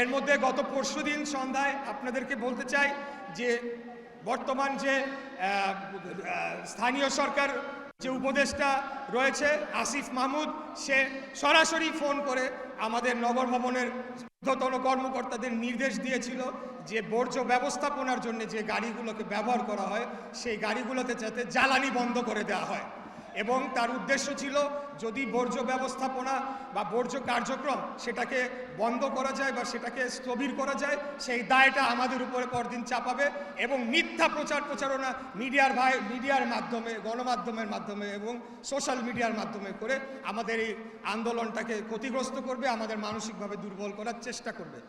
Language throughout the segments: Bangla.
এর মধ্যে গত পরশু দিন সন্ধ্যায় আপনাদেরকে বলতে চাই যে বর্তমান যে স্থানীয় সরকার যে উপদেষ্টা রয়েছে আসিফ মাহমুদ, সে সরাসরি ফোন করে আমাদের নগর ভবনের ঊর্ধ্বতন কর্মকর্তাদের নির্দেশ দিয়েছিল যে বর্জ্য ব্যবস্থাপনার জন্য যে গাড়িগুলোকে ব্যবহার করা হয়, সেই গাড়িগুলোতে যাতে জ্বালানি বন্ধ করে দেওয়া হয়। এবং তার উদ্দেশ্য ছিল যদি বর্জ্য ব্যবস্থাপনা বা বর্জ্য কার্যক্রম সেটাকে বন্ধ করা যায় বা সেটাকে স্থবির করা যায়, সেই দায়টা আমাদের উপরে পরদিন চাপাবে এবং মিথ্যা প্রচার প্রচারণা মিডিয়ার ভাই, মিডিয়ার মাধ্যমে, গণমাধ্যমের মাধ্যমে এবং সোশ্যাল মিডিয়ার মাধ্যমে করে আমাদের এই আন্দোলনটাকে ক্ষতিগ্রস্ত করবে, আমাদের মানসিকভাবে দুর্বল করার চেষ্টা করবে।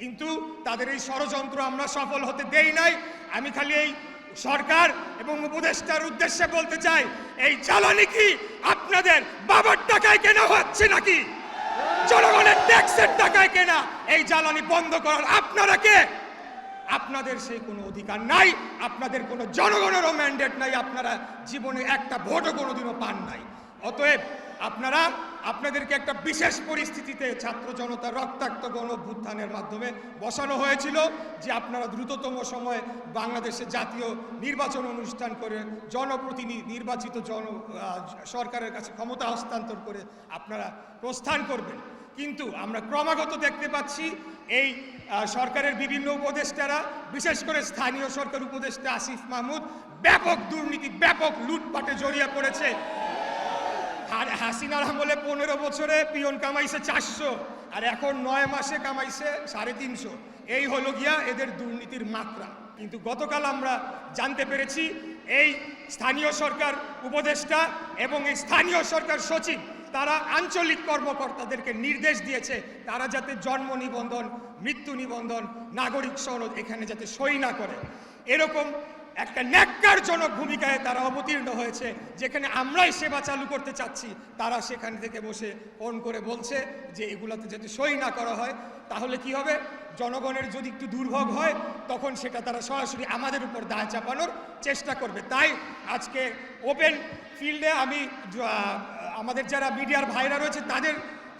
কিন্তু তাদের এই ষড়যন্ত্র আমরা সফল হতে দেই নাই। আমি খালি এই সরকার এবং উপদেষ্টার উদ্দেশ্যে বলতে চাই, এই জ্বালানি কি আপনাদের বাবার টাকায় কেনা হচ্ছে নাকি? জনগণের ট্যাক্সের টাকায় কেনা এই জ্বালানি বন্ধ করার আপনারা কে? আপনাদের সেই কোনো অধিকার নাই, আপনাদের কোনো জনগণেরও ম্যান্ডেট নাই, আপনারা জীবনে একটা ভোটও কোনোদিনও পান নাই। অতএব আপনারা আপনাদেরকে একটা বিশেষ পরিস্থিতিতে ছাত্র জনতার রক্তাক্ত গণ অভ্যুত্থানের মাধ্যমে বসানো হয়েছিল যে আপনারা দ্রুততম সময়ে বাংলাদেশে জাতীয় নির্বাচন অনুষ্ঠান করে জনপ্রতিনিধি, নির্বাচিত জন সরকারের কাছে ক্ষমতা হস্তান্তর করে আপনারা প্রস্থান করবেন। কিন্তু আমরা ক্রমাগত দেখতে পাচ্ছি এই সরকারের বিভিন্ন উপদেষ্টারা, বিশেষ করে স্থানীয় সরকার উপদেষ্টা আসিফ মাহমুদ, ব্যাপক দুর্নীতি, ব্যাপক লুটপাটে জড়িয়ে পড়েছে। আর হাসিনার আমলে পনেরো বছরে পিয়ন কামাইছে চারশো, আর এখন নয় মাসে কামাইছে সাড়ে তিনশো। এই হলো গিয়া এদের দুর্নীতির মাত্রা। কিন্তু গতকাল আমরা জানতে পেরেছি, এই স্থানীয় সরকার উপদেষ্টা এবং এই স্থানীয় সরকার সচিব, তারা আঞ্চলিক কর্মকর্তাদেরকে নির্দেশ দিয়েছে, তারা যাতে জন্ম নিবন্ধন, মৃত্যু নিবন্ধন, নাগরিক সনদ এখানে যাতে সই না করে। এরকম একটা ন্যাক্কারজনক ভূমিকায় তারা অবতীর্ণ হয়েছে, যেখানে আমরাই সেবা চালু করতে চাচ্ছি, তারা সেখান থেকে বসে ফোন করে বলছে যে এগুলাতে যদি সই না করা হয়, তাহলে কি হবে? জনগণের যদি একটু দুর্ভোগ হয়, তখন সেটা তারা সরাসরি আমাদের উপর দায় চাপানোর চেষ্টা করবে। তাই আজকে ওপেন ফিল্ডে আমি আমাদের যারা মিডিয়ার ভাইরা রয়েছে, তাদের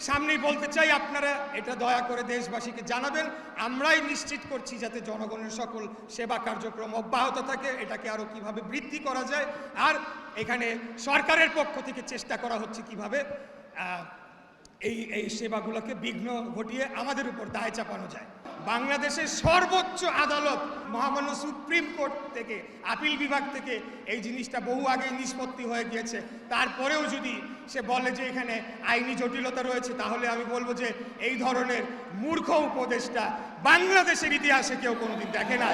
সামনেই বলতে চাই, আপনারা এটা দয়া করে দেশবাসীকে জানাবেন। আমরাই নিশ্চিত করছি যাতে জনগণের সকল সেবা কার্যক্রম অব্যাহত থাকে, এটাকে আরও কীভাবে বৃদ্ধি করা যায়। আর এখানে সরকারের পক্ষ থেকে চেষ্টা করা হচ্ছে কীভাবে এই এই সেবাগুলোকে বিঘ্ন ঘটিয়ে আমাদের উপর দায় চাপানো যায়। বাংলাদেশের সর্বোচ্চ আদালত, মহামান্য সুপ্রিম কোর্ট থেকে, আপিল বিভাগ থেকে এই জিনিসটা বহু আগেই নিষ্পত্তি হয়ে গিয়েছে। তারপরেও যদি সে বলে যে এখানে আইনি জটিলতা রয়েছে, তাহলে আমি বলব যে এই ধরনের মূর্খ উপদেশটা বাংলাদেশের ইতিহাসে কেউ কোনোদিন দেখে না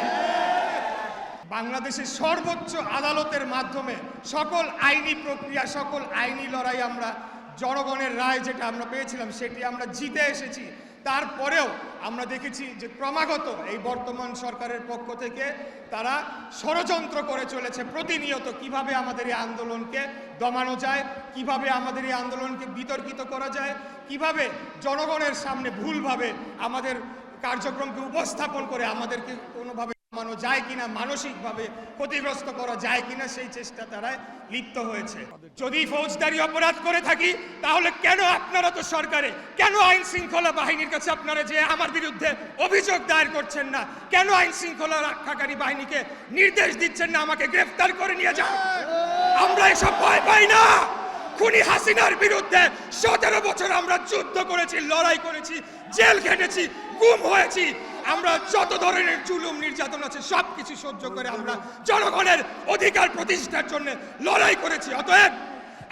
বাংলাদেশের সর্বোচ্চ আদালতের মাধ্যমে সকল আইনি প্রক্রিয়া, সকল আইনি লড়াই আমরা জনগণের রায় যেটা আমরা পেয়েছিলাম, সেটি আমরা জিতে এসেছি। তারপরেও আমরা দেখেছি যে ক্রমাগত এই বর্তমান সরকারের পক্ষ থেকে তারা ষড়যন্ত্র করে চলেছে, প্রতিনিয়ত কীভাবে আমাদের এই আন্দোলনকে দমানো যায়, কীভাবে আমাদের এই আন্দোলনকে বিতর্কিত করা যায়, কীভাবে জনগণের সামনে ভুলভাবে আমাদের কার্যক্রমকে উপস্থাপন করে আমাদেরকে কোনোভাবে মানো যায় কিনা, মানসিকভাবে ক্ষতিগ্রস্ত করা যায় কিনা, সেই চেষ্টা তারা লিপ্ত হয়েছে। যদি ফৌজদারি অপরাধ করে থাকি, তাহলে কেন আপনারা তো সরকারে, কেন আইন শৃঙ্খলা বাহিনীর কাছে আপনারা যে আমার বিরুদ্ধে অভিযোগ দায়ের করছেন না? কেন আইন শৃঙ্খলা রক্ষাকারী বাহিনীকে নির্দেশ দিচ্ছেন না আমাকে গ্রেফতার করে নিয়ে যান? আমরা এসব ভয় পাই না! খুনি হাসিনার বিরুদ্ধে সতেরো বছর আমরা যুদ্ধ করেছি, লড়াই করেছি, জেল খেটেছি, গুম হয়েছি। আমরা যত ধরনের জুলুম, নির্যাতন আছে সব কিছু সহ্য করে আমরা জনগণের অধিকার প্রতিষ্ঠার জন্য লড়াই করেছি। অতএব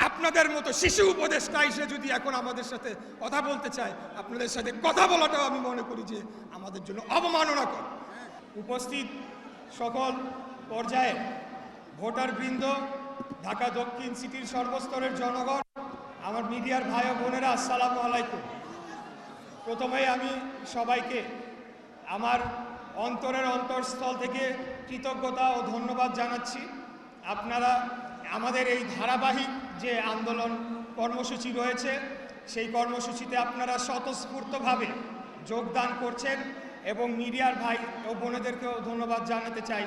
আপনাদের মতো শিশু উপদেষ্টা এসে যদি এখন আমাদের সাথে কথা বলতে চায়, আপনাদের সাথে কথা বলাটাও আমি মনে করি যে আমাদের জন্য অবমাননাকর। উপস্থিত সকল পর্যায়ে ভোটার বৃন্দ ঢাকা দক্ষিণ সিটির সর্বস্তরের জনগণ, আমার মিডিয়ার ভাই বোনেরা, আসসালামু আলাইকুম। প্রথমেই আমি সবাইকে আমার অন্তরের অন্তরস্থল থেকে কৃতজ্ঞতা ও ধন্যবাদ জানাচ্ছি। আপনারা আমাদের এই ধারাবাহিক যে আন্দোলন কর্মসূচি রয়েছে, সেই কর্মসূচিতে আপনারা স্বতঃস্ফূর্তভাবে যোগদান করছেন এবং মিডিয়ার ভাই ও বোনেদেরকেও ধন্যবাদ জানাতে চাই।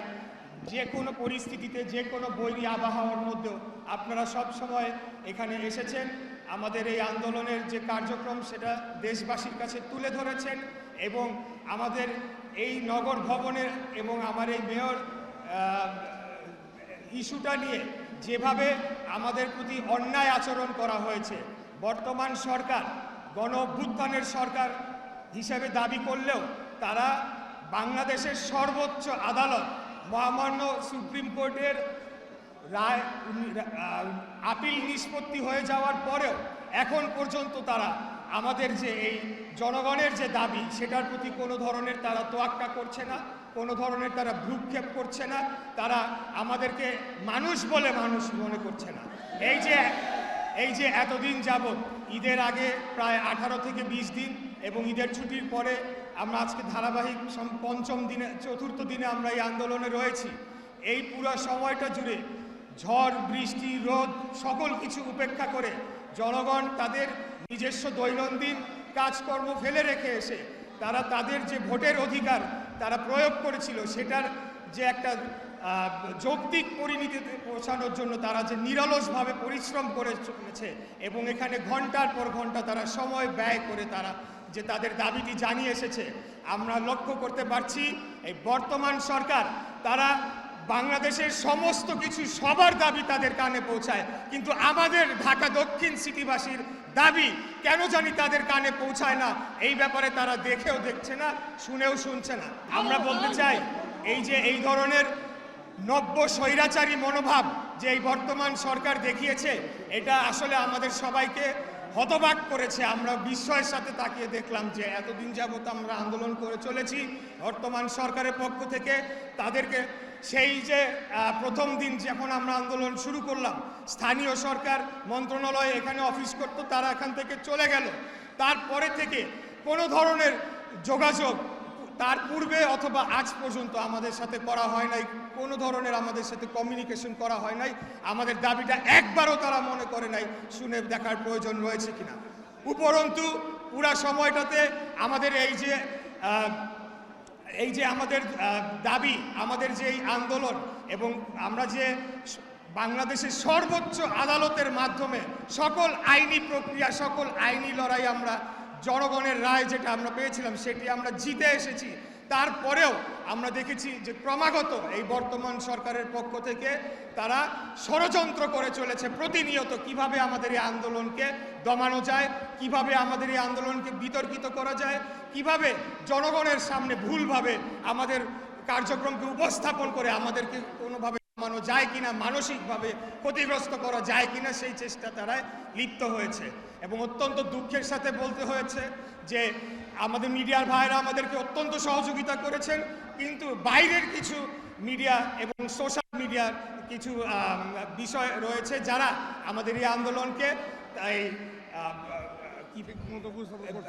যে কোনো পরিস্থিতিতে, যে কোনো বৈরী আবহাওয়ার মধ্যেও আপনারা সব সময় এখানে এসেছেন। আমাদের এই আন্দোলনের যে কার্যক্রম, সেটা দেশবাসীর কাছে তুলে ধরেছেন। এবং আমাদের এই নগর ভবনের এবং আমার এই মেয়র ইস্যুটা নিয়ে যেভাবে আমাদের প্রতি অন্যায় আচরণ করা হয়েছে, বর্তমান সরকার, গণ সরকার হিসেবে দাবি করলেও তারা বাংলাদেশের সর্বোচ্চ আদালত, মহামান্য সুপ্রিম কোর্টের রায় আপিল নিষ্পত্তি হয়ে যাওয়ার পরেও এখন পর্যন্ত তারা আমাদের যে এই জনগণের যে দাবি, সেটার প্রতি কোনো ধরনের তারা তোয়াক্কা করছে না, কোনো ধরনের তারা ভ্রুক্ষেপ করছে না, তারা আমাদেরকে মানুষ বলে মানুষ মনে করছে না। এই যে এই যে এতদিন যাবৎ, ঈদের আগে প্রায় আঠারো থেকে বিশ দিন এবং ঈদের ছুটির পরে আমরা আজকে ধারাবাহিক পঞ্চম দিনে, চতুর্থ দিনে আমরা এই আন্দোলনে রয়েছি। এই পুরো সময়টা জুড়ে ঝড়, বৃষ্টি, রোদ, সকল কিছু উপেক্ষা করে জনগণ তাদের নিজস্ব দৈনন্দিন কাজকর্ম ফেলে রেখে এসে তারা তাদের যে ভোটের অধিকার তারা প্রয়োগ করেছিল, সেটার যে একটা যৌক্তিক পরিণতিতে পৌঁছানোর জন্য তারা যে নিরলসভাবে পরিশ্রম করে চলেছে এবং এখানে ঘণ্টার পর ঘণ্টা তারা সময় ব্যয় করে তারা যে তাদের দাবিটি জানিয়ে এসেছে, আমরা লক্ষ্য করতে পারছি এই বর্তমান সরকার তারা বাংলাদেশের সমস্ত কিছু সবার দাবি তাদের কানে পৌঁছায়। কিন্তু আমাদের ঢাকা দক্ষিণ সিটিবাসীর দাবি, কেন জানি তাদের কানে পৌঁছায় না? এই ব্যাপারে তারা দেখেও দেখছে না, শুনেও শুনছে না। আমরা বলতে চাই, এই যে এই ধরনের নব্য স্বৈরাচারী মনোভাব যে এই বর্তমান সরকার দেখিয়েছে, এটা আসলে আমাদের সবাইকে হতবাক করেছে। আমরা বিস্ময়ের সাথে তাকিয়ে দেখলাম যে এতদিন যাবত আমরা আন্দোলন করে চলেছি। বর্তমান সরকারের পক্ষ থেকে তাদেরকে সেই যে প্রথম দিন যখন আমরা আন্দোলন শুরু করলাম, স্থানীয় সরকার, মন্ত্রণালয় এখানে অফিস করতো, তারা এখান থেকে চলে গেল। তারপরে থেকে কোনো ধরনের যোগাযোগ তার পূর্বে অথবা আজ পর্যন্ত আমাদের সাথে করা হয় নাই। কোনো ধরনের আমাদের সাথে কমিউনিকেশন করা হয় নাই। আমাদের দাবিটা একবারও তারা মনে করে নাই, শুনে দেখার প্রয়োজন রয়েছে কিনা। উপরন্তু, পুরা সময়টাতে আমাদের এই যে এই যে আমাদের দাবি, আমাদের যে এই আন্দোলন এবং আমরা যে বাংলাদেশের সর্বোচ্চ আদালতের মাধ্যমে সকল আইনি প্রক্রিয়া, সকল আইনি লড়াই আমরা জনগণের রায় যেটা আমরা পেয়েছিলাম, সেটি আমরা জিতে এসেছি। তারপরেও আমরা দেখেছি যে ক্রমাগত এই বর্তমান সরকারের পক্ষ থেকে তারা ষড়যন্ত্র করে চলেছে। প্রতিনিয়ত কীভাবে আমাদের এই আন্দোলনকে দমানো যায়, কীভাবে আমাদের এই আন্দোলনকে বিতর্কিত করা যায়, কীভাবে জনগণের সামনে ভুলভাবে আমাদের কার্যক্রমকে উপস্থাপন করে আমাদেরকে কোনোভাবে মানো যায় কিনা, মানসিকভাবে ক্ষতিগ্রস্ত করা যায় কিনা সেই চেষ্টা তারা লিপ্ত হয়েছে। এবং অত্যন্ত দুঃখের সাথে বলতে হয়েছে যে, আমাদের মিডিয়ার ভাইরা আমাদেরকে অত্যন্ত সহযোগিতা করেছেন, কিন্তু বাইরের কিছু মিডিয়া এবং সোশ্যাল মিডিয়ার কিছু বিষয় রয়েছে যারা আমাদের এই আন্দোলনকে কি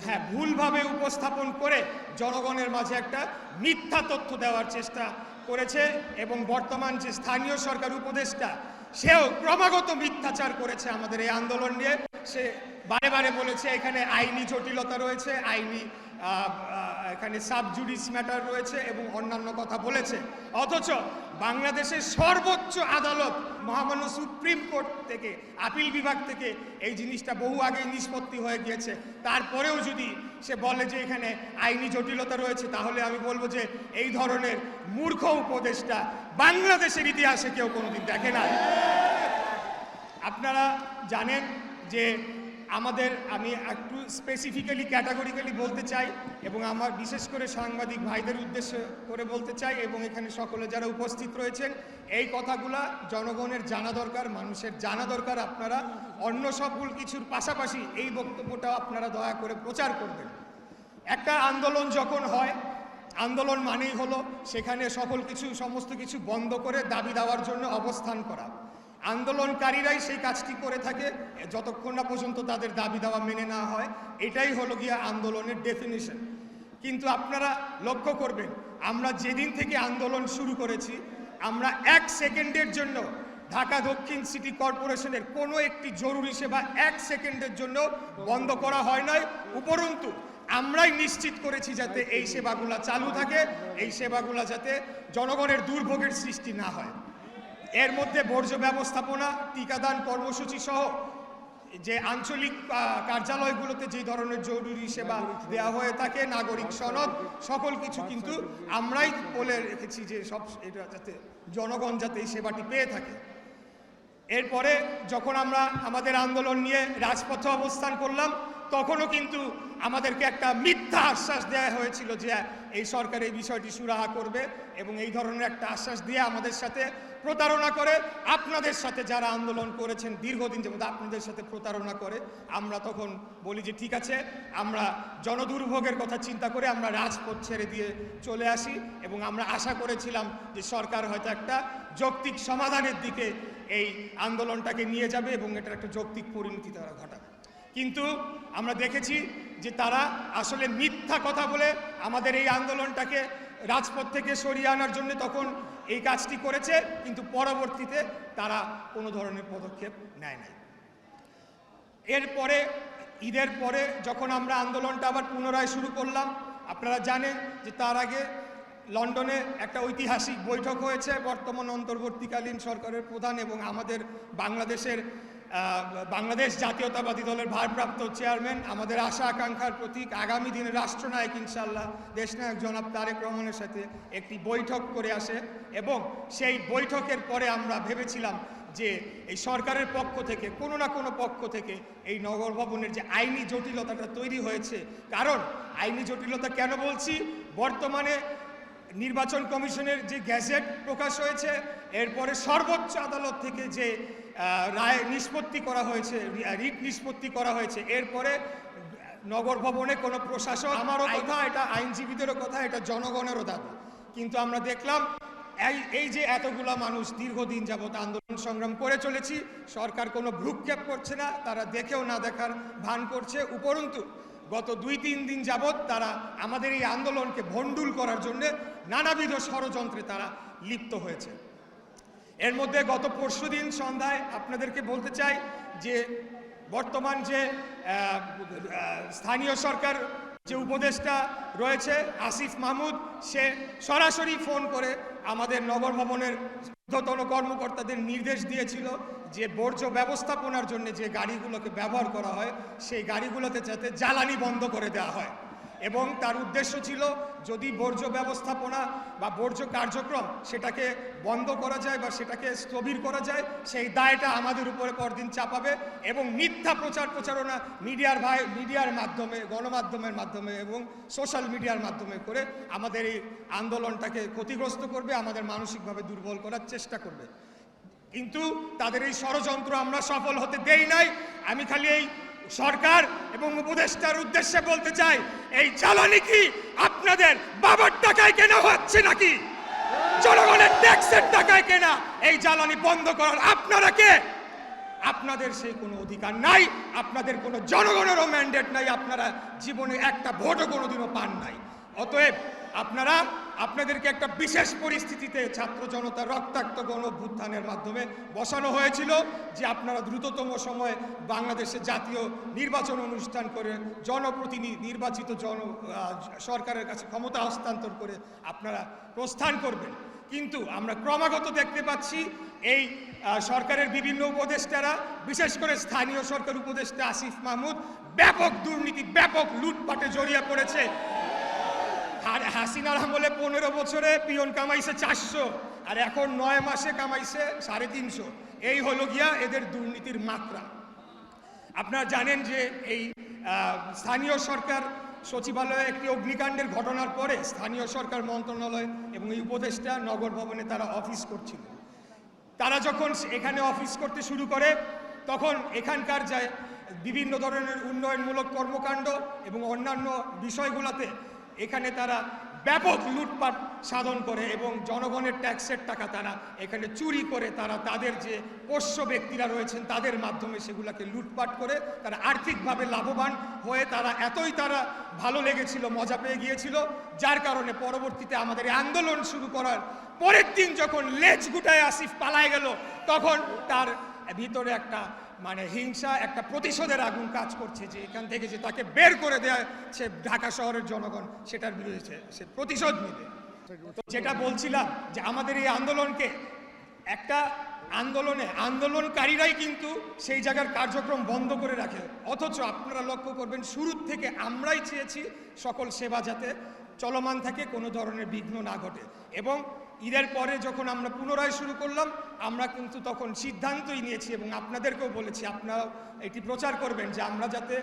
হ্যাঁ ভুলভাবে উপস্থাপন করে জনগণের মাঝে একটা মিথ্যা তথ্য দেওয়ার চেষ্টা করেছে এবং বর্তমান যে স্থানীয় সরকার উপদেষ্টা, সেও ক্রমাগত মিথ্যাচার করেছে আমাদের এই আন্দোলন নিয়ে। সে বারে বারে বলেছে, এখানে আইনি জটিলতা রয়েছে, আইনি এখানে সাব জুডিস ম্যাটার রয়েছে এবং অন্যান্য কথা বলেছে। অথচ বাংলাদেশের সর্বোচ্চ আদালত মহামান্য সুপ্রিম কোর্ট থেকে, আপিল বিভাগ থেকে এই জিনিসটা বহু আগেই নিষ্পত্তি হয়ে গিয়েছে। তারপরেও যদি সে বলে যে এখানে আইনি জটিলতা রয়েছে, তাহলে আমি বলব যে এই ধরনের মূর্খ উপদেশটা বাংলাদেশের ইতিহাসে কেউ কোনোদিন দেখে না আপনারা জানেন যে আমাদের, আমি একটু স্পেসিফিক্যালি ক্যাটাগরিক্যালি বলতে চাই এবং আমার বিশেষ করে সাংবাদিক ভাইদের উদ্দেশ্য করে বলতে চাই এবং এখানে সকলে যারা উপস্থিত রয়েছেন, এই কথাগুলা জনগণের জানা দরকার, মানুষের জানা দরকার। আপনারা অন্য সকল কিছুর পাশাপাশি এই বক্তব্যটাও আপনারা দয়া করে প্রচার করবেন। একটা আন্দোলন যখন হয়, আন্দোলন মানেই হলো সেখানে সকল কিছু, সমস্ত কিছু বন্ধ করে দাবি দেওয়ার জন্য অবস্থান করা। আন্দোলনকারীরাই সেই কাজটি করে থাকে, যতক্ষণ না পর্যন্ত তাদের দাবি দাওয়া মেনে না হয়, এটাই হলো গিয়া আন্দোলনের ডেফিনিশন কিন্তু আপনারা লক্ষ্য করবেন, আমরা যেদিন থেকে আন্দোলন শুরু করেছি, আমরা এক সেকেন্ডের জন্য ঢাকা দক্ষিণ সিটি কর্পোরেশনের কোনো একটি জরুরি সেবা এক সেকেন্ডের জন্য বন্ধ করা হয় নাই। উপরন্তু, আমরাই নিশ্চিত করেছি যাতে এই সেবাগুলা চালু থাকে, এই সেবাগুলা যাতে জনগণের দুর্ভোগের সৃষ্টি না হয়। এর মধ্যে বর্জ্য ব্যবস্থাপনা, টিকাদান কর্মসূচি সহ যে আঞ্চলিক কার্যালয়গুলোতে যে ধরনের জরুরি সেবা দেওয়া হয়ে থাকে, নাগরিক সনদ, সকল কিছু কিন্তু আমরাই বলে রেখেছি যে সব এটা যাতে জনগণ যাতে এই সেবাটি পেয়ে থাকে। এরপরে যখন আমরা আমাদের আন্দোলন নিয়ে রাজপথে অবস্থান করলাম তখনও কিন্তু আমাদেরকে একটা মিথ্যা আশ্বাস দেওয়া হয়েছিল যে এই সরকার এই বিষয়টি সুরাহা করবে এবং এই ধরনের একটা আশ্বাস দিয়ে আমাদের সাথে প্রতারণা করে। আপনাদের সাথে যারা আন্দোলন করেছেন দীর্ঘদিন যেমন আপনাদের সাথে প্রতারণা করে, আমরা তখন বলি যে ঠিক আছে, আমরা জনদুর্ভোগের কথা চিন্তা করে আমরা রাজপথ ছেড়ে দিয়ে চলে আসি এবং আমরা আশা করেছিলাম যে সরকার হয়তো একটা যৌক্তিক সমাধানের দিকে এই আন্দোলনটাকে নিয়ে যাবে এবং এটার একটা যৌক্তিক পরিণতি তারা ঘটাবে। কিন্তু আমরা দেখেছি যে তারা আসলে মিথ্যা কথা বলে আমাদের এই আন্দোলনটাকে রাজপথ থেকে সরিয়ে আনার জন্য তখন এই কাজটি করেছে, কিন্তু পরবর্তীতে তারা কোনো ধরনের পদক্ষেপ নেয় নাই। এরপরে, ঈদের পরে যখন আমরা আন্দোলনটা আবার পুনরায় শুরু করলাম, আপনারা জানেন যে তার আগে লন্ডনে একটা ঐতিহাসিক বৈঠক হয়েছে, বর্তমান অন্তর্বর্তীকালীন সরকারের প্রধান এবং আমাদের বাংলাদেশের বাংলাদেশ জাতীয়তাবাদী দলের ভারপ্রাপ্ত চেয়ারম্যান, আমাদের আশা আকাঙ্ক্ষার প্রতীক আগামী দিনে রাষ্ট্রনায়ক ইনশাল্লাহ দেশনায়ক জনাব তারেক রহমানের সাথে একটি বৈঠক করে আসে এবং সেই বৈঠকের পরে আমরা ভেবেছিলাম যে এই সরকারের পক্ষ থেকে, কোনো না কোনো পক্ষ থেকে এই নগর ভবনের যে আইনি জটিলতাটা তৈরি হয়েছে, কারণ আইনি জটিলতা কেন বলছি? বর্তমানে নির্বাচন কমিশনের যে গ্যাজেট প্রকাশ হয়েছে এরপরে সর্বোচ্চ আদালত থেকে যে রায় নিষ্পত্তি করা হয়েছে রিট নিষ্পত্তি করা হয়েছে এরপরে নগর ভবনে কোনো প্রশাসন আমারও কথা এটা আইনজীবীদেরও কথা এটা জনগণেরও দাবি। কিন্তু আমরা দেখলাম এই এই যে এতগুলা মানুষ দীর্ঘদিন যাবত আন্দোলন সংগ্রাম করে চলেছি সরকার কোনো ভ্রুক্ষেপ করছে না তারা দেখেও না দেখার ভান করছে উপরন্তু গত দুই তিন দিন যাবৎ তারা আমাদের এই আন্দোলনকে ভণ্ডুল করার জন্য নানাবিধ ষড়যন্ত্রে তারা লিপ্ত হয়েছে। এর মধ্যে গত পরশু দিন সন্ধ্যায় আপনাদেরকে বলতে চাই যে বর্তমান যে স্থানীয় সরকার যে উপদেষ্টা রয়েছে, আসিফ মাহমুদ, সে সরাসরি ফোন করে আমাদের নগর ভবনের ঊর্ধ্বতন কর্মকর্তাদের নির্দেশ দিয়েছিল যে বর্জ্য ব্যবস্থাপনার জন্য যে গাড়িগুলোকে ব্যবহার করা হয়, সেই গাড়িগুলোতে যাতে জ্বালানি বন্ধ করে দেওয়া হয়। এবং তার উদ্দেশ্য ছিল যদি বর্জ্য ব্যবস্থাপনা বা বর্জ্য কার্যক্রম সেটাকে বন্ধ করা যায় বা সেটাকে স্থবির করা যায়, সেই দায়টা আমাদের উপরে পরদিন চাপাবে এবং মিথ্যা প্রচার প্রচারণা মিডিয়ার ভাই, মিডিয়ার মাধ্যমে, গণমাধ্যমের মাধ্যমে এবং সোশ্যাল মিডিয়ার মাধ্যমে করে আমাদের এই আন্দোলনটাকে ক্ষতিগ্রস্ত করবে, আমাদের মানসিকভাবে দুর্বল করার চেষ্টা করবে। কিন্তু তাদের এই ষড়যন্ত্র আমরা সফল হতে দেই নাই। আমি খালি এই সরকার এবং উপদেষ্টার উদ্দেশ্যে বলতে চাই, এই জ্বালানি কি আপনাদের বাবার টাকায় কেনা হচ্ছে নাকি? জনগণের ট্যাক্সের টাকায় কেনা এই জ্বালানি বন্ধ করার আপনারা কে? আপনাদের সেই কোনো অধিকার নাই, আপনাদের কোনো জনগণেরও ম্যান্ডেট নাই, আপনারা জীবনে একটা ভোটও কোনোদিনও পান নাই। অতএব আপনারা আপনাদেরকে একটা বিশেষ পরিস্থিতিতে ছাত্র জনতা রক্তাক্ত গণ অভ্যুত্থানের মাধ্যমে বসানো হয়েছিল যে আপনারা দ্রুততম সময়ে বাংলাদেশে জাতীয় নির্বাচন অনুষ্ঠান করে জনপ্রতিনিধি, নির্বাচিত জন সরকারের কাছে ক্ষমতা হস্তান্তর করে আপনারা প্রস্থান করবেন। কিন্তু আমরা ক্রমাগত দেখতে পাচ্ছি এই সরকারের বিভিন্ন উপদেষ্টারা, বিশেষ করে স্থানীয় সরকার উপদেষ্টা আসিফ মাহমুদ, ব্যাপক দুর্নীতি, ব্যাপক লুটপাটে জড়িয়ে পড়েছে। আর হাসিনার আমলে পনেরো বছরে পিয়ন কামাইছে চারশো, আর এখন নয় মাসে কামাইছে সাড়ে তিনশো। এই হলো গিয়া এদের দুর্নীতির মাত্রা। আপনারা জানেন যে এই স্থানীয় সরকার সচিবালয়ে একটি অগ্নিকাণ্ডের ঘটনার পরে স্থানীয় সরকার মন্ত্রণালয় এবং এই উপদেষ্টা নগর ভবনে তারা অফিস করছিল। তারা যখন এখানে অফিস করতে শুরু করে, তখন এখানকার যায় বিভিন্ন ধরনের উন্নয়নমূলক কর্মকাণ্ড এবং অন্যান্য বিষয়গুলোতে এখানে তারা ব্যাপক লুটপাট সাধন করে এবং জনগণের ট্যাক্সের টাকা তারা এখানে চুরি করে, তারা তাদের যে পোষ্য ব্যক্তিরা রয়েছেন তাদের মাধ্যমে সেগুলোকে লুটপাট করে তারা আর্থিকভাবে লাভবান হয়ে তারা এতই তারা ভালো লেগেছিল, মজা পেয়ে গিয়েছিল। যার কারণে পরবর্তীতে আমাদের আন্দোলন শুরু করার পরের দিন যখন লেজ গুটায় আসিফ পালায় গেল, তখন তার ভিতরে একটা মানে হিংসা একটা প্রতিশোধের আগুন কাজ করছে যে এখান থেকে যে তাকে বের করে দেয় সে ঢাকা শহরের জনগণ, সেটার বিরুদ্ধে সে প্রতিশোধ নেবে। যেটা বলছিলাম যে আমাদের এই আন্দোলনকে একটা আন্দোলনে, আন্দোলনকারীরাই কিন্তু সেই জায়গার কার্যক্রম বন্ধ করে রাখে। অথচ আপনারা লক্ষ্য করবেন, শুরুর থেকে আমরাই চেয়েছি সকল সেবা যাতে চলমান থাকে, কোনো ধরনের বিঘ্ন না ঘটে। এবং ঈদের পরে যখন আমরা পুনরায় শুরু করলাম, আমরা কিন্তু তখন সিদ্ধান্তই নিয়েছি এবং আপনাদেরকেও বলেছি, আপনারাও এটি প্রচার করবেন যে আমরা যাতে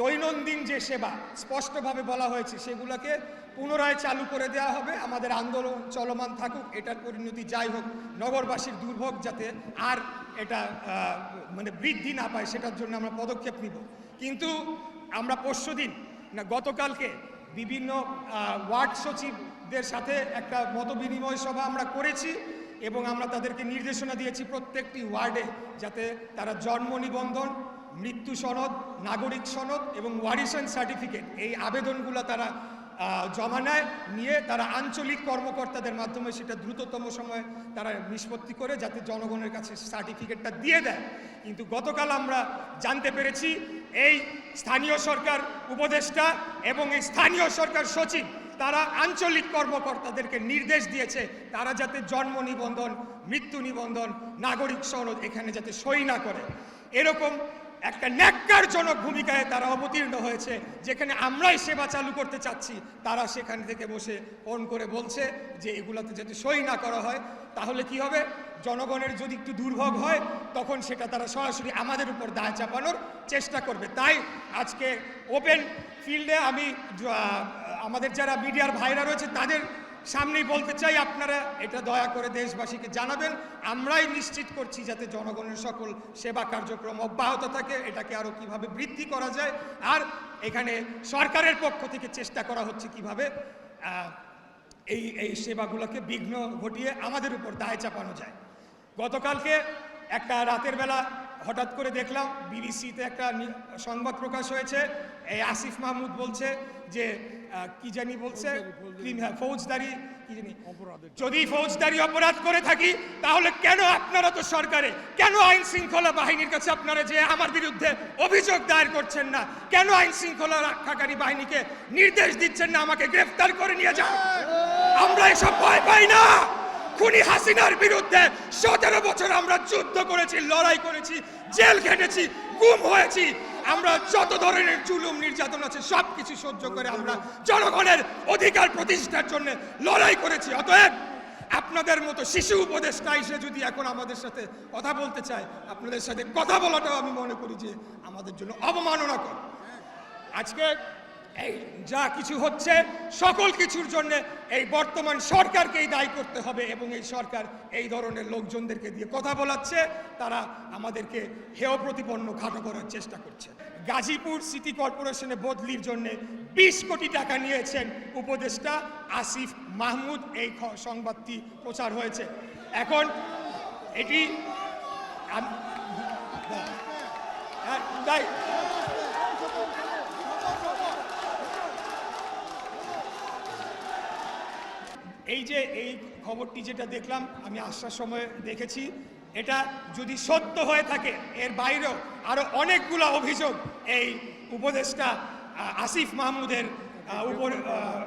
দৈনন্দিন যে সেবা, স্পষ্টভাবে বলা হয়েছে, সেগুলোকে পুনরায় চালু করে দেওয়া হবে। আমাদের আন্দোলন চলমান থাকুক, এটার পরিণতি যাই হোক, নগরবাসীর দুর্ভোগ যাতে আর এটা মানে বৃদ্ধি না পায়, সেটার জন্য আমরা পদক্ষেপ নিব। কিন্তু আমরা পরশুদিন, না গতকালকে বিভিন্ন ওয়ার্ড সচিবদের সাথে একটা মতবিনিময় সভা আমরা করেছি এবং আমরা তাদেরকে নির্দেশনা দিয়েছি প্রত্যেকটি ওয়ার্ডে যাতে তারা জন্ম নিবন্ধন, মৃত্যু সনদ, নাগরিক সনদ এবং ওয়ারিশন সার্টিফিকেট এই আবেদনগুলো তারা জমা নেয়, নিয়ে তারা আঞ্চলিক কর্মকর্তাদের মাধ্যমে সেটা দ্রুততম সময়ে তারা নিষ্পত্তি করে যাতে জনগণের কাছে সার্টিফিকেটটা দিয়ে দেয়। কিন্তু গতকাল আমরা জানতে পেরেছি এই স্থানীয় সরকার উপদেষ্টা এবং এই স্থানীয় সরকার সচিব, তারা আঞ্চলিক কর্মকর্তাদেরকে নির্দেশ দিয়েছে, তারা যাতে জন্ম নিবন্ধন, মৃত্যু নিবন্ধন, নাগরিক সনদ এখানে যাতে সই না করে। এরকম একটা ন্যাক্কারজনক ভূমিকায় তারা অবতীর্ণ হয়েছে, যেখানে আমরাই সেবা চালু করতে চাচ্ছি, তারা সেখান থেকে বসে ফোন করে বলছে যে এগুলাতে যদি সই না করা হয়, তাহলে কি হবে? জনগণের যদি একটু দুর্ভোগ হয়, তখন সেটা তারা সরাসরি আমাদের উপর দায় চাপানোর চেষ্টা করবে। তাই আজকে ওপেন ফিল্ডে আমি আমাদের যারা মিডিয়ার ভাইরা রয়েছে, তাদের সামনেই বলতে চাই, আপনারা এটা দয়া করে দেশবাসীকে জানাবেন। আমরাই নিশ্চিত করছি যাতে জনগণের সকল সেবা কার্যক্রম অব্যাহত থাকে, এটাকে আরও কীভাবে বৃদ্ধি করা যায়। আর এখানে সরকারের পক্ষ থেকে চেষ্টা করা হচ্ছে কীভাবে এই এই সেবাগুলোকে বিঘ্ন ঘটিয়ে আমাদের উপর দায় চাপানো যায়। গতকালকে একটা রাতের বেলা হঠাৎ করে দেখলাম, বিবিসিতে একটা সংবাদ প্রকাশ হয়েছে। এই আসিফ মাহমুদ বলছে যে কি জানি বলছে? ক্রিম- হ্যাঁ, ফৌজদারি কি জানি? যদি ফৌজদারি অপরাধ করে থাকি তাহলে কেন আপনারা তো সরকারে? কেন আইন শৃঙ্খলা বাহিনীর কাছে আপনারা যে আমার বিরুদ্ধে অভিযোগ দায়ের করছেন না? কেন আইন শৃঙ্খলা রক্ষাকারী বাহিনীকে নির্দেশ দিচ্ছেন না আমাকে গ্রেফতার করে নিয়ে যান? আমরা এসব ভয় পাই না! খুনি হাসিনার বিরুদ্ধে সতেরো বছর আমরা যুদ্ধ করেছি লড়াই করেছি জেল খেটেছি গুম হয়েছি। আমরা যত ধরনের জুলুম, নির্যাতন আছে সব কিছু সহ্য করে আমরা জনগণের অধিকার প্রতিষ্ঠার জন্য লড়াই করেছি। অতএব আপনাদের মতো শিশু উপদেষ্টা এসে যদি এখন আমাদের সাথে কথা বলতে চায়, আপনাদের সাথে কথা বলাটাও আমি মনে করি যে আমাদের জন্য অবমাননাকর। আজকে এই যা কিছু হচ্ছে সকল কিছুর জন্য এই বর্তমান সরকারকেই দায়ী করতে হবে এবং এই সরকার এই ধরনের লোকজনদেরকে দিয়ে কথা বলাচ্ছে। তারা আমাদেরকে হেয় প্রতিপন্ন খাটো করার চেষ্টা করছে। গাজীপুর সিটি কর্পোরেশনে বদলির জন্য বিশ কোটি টাকা নিয়েছেন উপদেষ্টা আসিফ মাহমুদ। এই সংবাদটি প্রচার হয়েছে। এখন এটি হ্যাঁ, তাই এই যে এই খবরটি যেটা দেখলাম, আমি আসার সময় দেখেছি, এটা যদি সত্য হয়ে থাকে, এর বাইরেও আরও অনেকগুলো অভিযোগ এই উপদেষ্টা আসিফ মাহমুদের উপর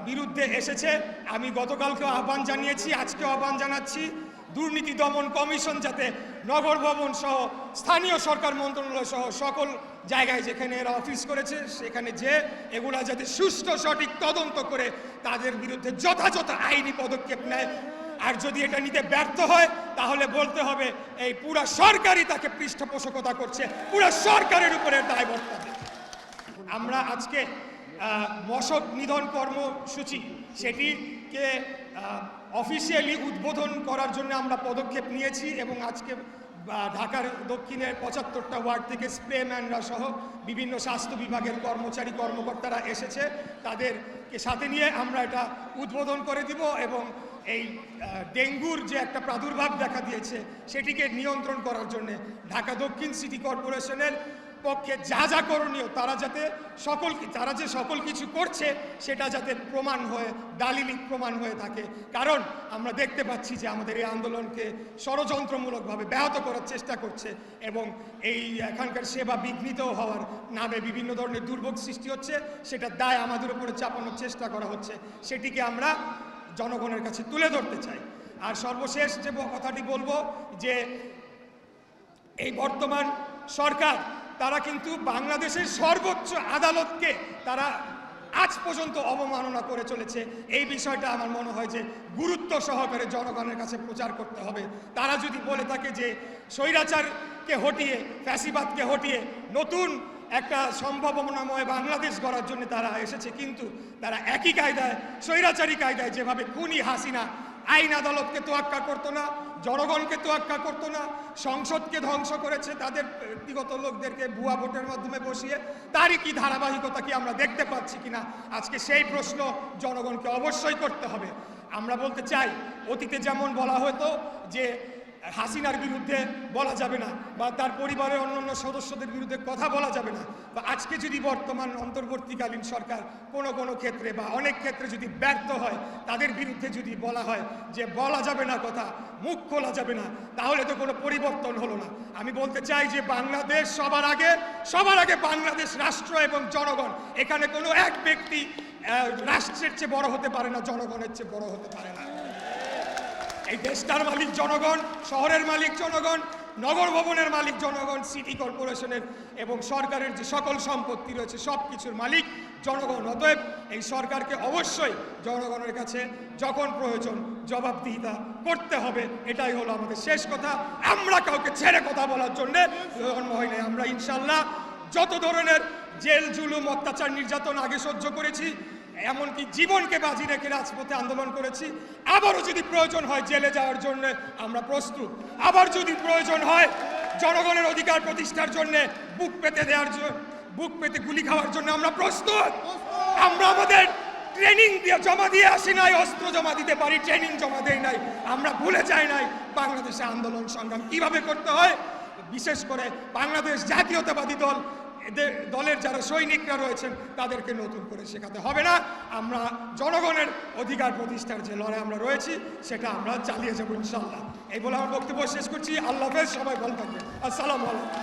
বিরুদ্ধে এসেছে। আমি গতকালকেও আহ্বান জানিয়েছি, আজকেও আহ্বান জানাচ্ছি। দুর্নীতি দমন কমিশন যাতে নগর ভবন সহ স্থানীয় সরকার মন্ত্রণালয় সহ সকল জায়গায় যেখানে এরা অফিস করেছে, সেখানে যে এগুলা যাতে সুষ্ঠু সঠিক তদন্ত করে তাদের বিরুদ্ধে যথাযথ আইনি পদক্ষেপ নেয়। আর যদি এটা নিতে ব্যর্থ হয়, তাহলে বলতে হবে এই পুরা সরকারই তাকে পৃষ্ঠপোষকতা করছে। পুরা সরকারের উপরে দায় বর্তাবে আমরা আজকে মশক নিধন কর্মসূচি, সেটিকে অফিসিয়ালি উদ্বোধন করার জন্য আমরা পদক্ষেপ নিয়েছি এবং আজকে ঢাকার দক্ষিণের পঁচাত্তরটা ওয়ার্ড থেকে স্প্রেম্যানরা সহ বিভিন্ন স্বাস্থ্য বিভাগের কর্মচারী, কর্মকর্তারা এসেছে। তাদেরকে সাথে নিয়ে আমরা এটা উদ্বোধন করে দিব এবং এই ডেঙ্গুর যে একটা প্রাদুর্ভাব দেখা দিয়েছে, সেটিকে নিয়ন্ত্রণ করার জন্য ঢাকা দক্ষিণ সিটি কর্পোরেশনের পক্ষে যা যা করণীয়, তারা যাতে সকল তারা যে সকল কিছু করছে, সেটা যাতে প্রমাণ হয়ে, দালিলিক প্রমাণ হয়ে থাকে। কারণ আমরা দেখতে পাচ্ছি যে আমাদের এই আন্দোলনকে ষড়যন্ত্রমূলকভাবে ব্যাহত করার চেষ্টা করছে এবং এই এখানকার সেবা বিঘ্নিত হওয়ার নামে বিভিন্ন ধরনের দুর্ভোগ সৃষ্টি হচ্ছে সেটা দায় আমাদের উপরে চাপানোর চেষ্টা করা হচ্ছে। সেটিকে আমরা জনগণের কাছে তুলে ধরতে চাই। আর সর্বশেষ যে কথাটি বলব, যে এই বর্তমান সরকার তারা কিন্তু বাংলাদেশের সর্বোচ্চ আদালতকে তারা আজ পর্যন্ত অবমাননা করে চলেছে। এই বিষয়টা আমার মনে হয় যে গুরুত্ব সহকারে জনগণের কাছে প্রচার করতে হবে। তারা যদি বলে থাকে যে স্বৈরাচারকে হটিয়ে, ফ্যাসিবাদকে হটিয়ে নতুন একটা সম্ভাবনাময় বাংলাদেশ গড়ার জন্য তারা এসেছে, কিন্তু তারা একই কায়দায়, স্বৈরাচারী কায়দায় যেভাবে খুনি হাসিনা আইন আদালতকে তোয়াক্কা করতো না জনগণকে তোয়াক্কা করতো না, সংসদকে ধ্বংস করেছে তাদের ব্যক্তিগত লোকদেরকে ভুয়া ভোটের মাধ্যমে বসিয়ে। তারই কি ধারাবাহিকতা কি আমরা দেখতে পাচ্ছি কিনা? আজকে সেই প্রশ্ন জনগণকে অবশ্যই করতে হবে। আমরা বলতে চাই, অতীতে যেমন বলা হতো যে হাসিনার বিরুদ্ধে বলা যাবে না বা তার পরিবারের অন্যান্য সদস্যদের বিরুদ্ধে কথা বলা যাবে না। বা আজকে যদি বর্তমান অন্তর্বর্তীকালীন সরকার কোনো কোনো ক্ষেত্রে বা অনেক ক্ষেত্রে যদি ব্যর্থ হয়, তাদের বিরুদ্ধে যদি বলা হয় যে বলা যাবে না কথা, মুখ খোলা যাবে না, তাহলে তো কোনো পরিবর্তন হলো না। আমি বলতে চাই যে বাংলাদেশ সবার আগে সবার আগে বাংলাদেশ রাষ্ট্র এবং জনগণ, এখানে কোনো এক ব্যক্তি রাষ্ট্রের চেয়ে বড় হতে পারে না, জনগণের চেয়ে বড় হতে পারে না। এই দেশটার মালিক জনগণ, শহরের মালিক জনগণ, নগর ভবনের মালিক জনগণ সিটি কর্পোরেশনের এবং সরকারের যে সকল সম্পত্তি রয়েছে সব কিছুর মালিক জনগণ। অতএব এই সরকারকে অবশ্যই জনগণের কাছে যখন প্রয়োজন জবাবদিহিতা করতে হবে, এটাই হলো আমাদের শেষ কথা। আমরা কাউকে ছেড়ে কথা বলার জন্যে জন্ম হয় নাই। আমরা ইনশাল্লাহ যত ধরনের জেল, জুলুম, অত্যাচার, নির্যাতন আগে সহ্য করেছি এমনকি জীবনকে বাজি রেখে রাজপথে আন্দোলন করেছি। আবারও যদি প্রয়োজন হয় জেলে যাওয়ার জন্য আমরা প্রস্তুত। আবার যদি প্রয়োজন হয় জনগণের অধিকার প্রতিষ্ঠার জন্য বুক পেতে দেওয়ার জন্য বুক পেতে গুলি খাওয়ার জন্য আমরা প্রস্তুত। আমরা আমাদের ট্রেনিং দিয়ে জমা দিয়ে আসি নাই, অস্ত্র জমা দিতে পারি, ট্রেনিং জমা দেই নাই। আমরা ভুলে যাই নাই বাংলাদেশে আন্দোলন সংগ্রাম কীভাবে করতে হয়। বিশেষ করে বাংলাদেশ জাতীয়তাবাদী দল দলের যারা সৈনিকরা রয়েছেন, তাদেরকে নতুন করে শেখাতে হবে না। আমরা জনগণের অধিকার প্রতিষ্ঠার যে লড়াই আমরা রয়েছি, সেটা আমরা চালিয়ে যাব ইনশাল্লাহ এই বলে আমার বক্তব্য শেষ করছি। আল্লাহ সবাই ভালো থাকবে আসসালামু আলাইকুম।